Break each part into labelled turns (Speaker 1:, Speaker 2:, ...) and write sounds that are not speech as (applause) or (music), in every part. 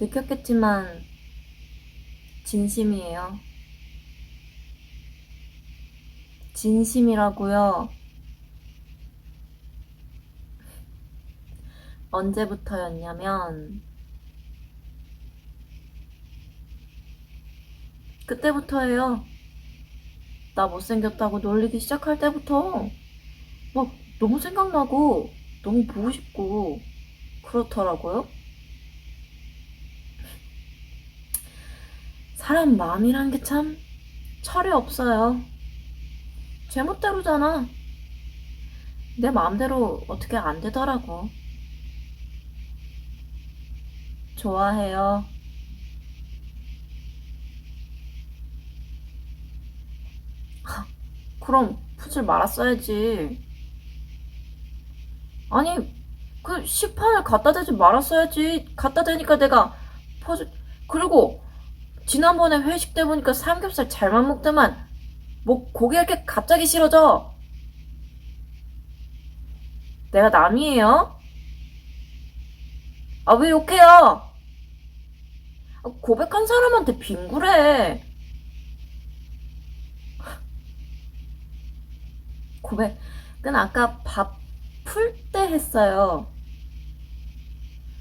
Speaker 1: 느꼈겠지만, 진심이에요. 진심이라고요. 언제부터였냐면, 그때부터예요. 나 못생겼다고 놀리기 시작할 때부터 막 너무 생각나고 너무 보고 싶고 그렇더라고요. 사람 마음이란 게 참 철이 없어요. 제멋대로잖아. 내 마음대로 어떻게 안 되더라고. 좋아해요. (laughs) 그럼 푸질 말았어야지. 아니, 그 시판을 갖다 대지 말았어야지. 갖다 대니까 내가 퍼주, 그리고 지난번에 회식 때 보니까 삼겹살 잘만 먹더만 뭐 고기 이렇게 갑자기 싫어져. 내가 남이에요? 아, 왜 욕해요? 아, 고백한 사람한테 빙구래. 고백은 아까 밥 풀 때 했어요.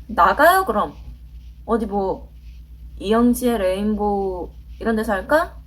Speaker 1: 나가요, 그럼. 어디 뭐, 이영지의 레인보우 이런 데서 할까?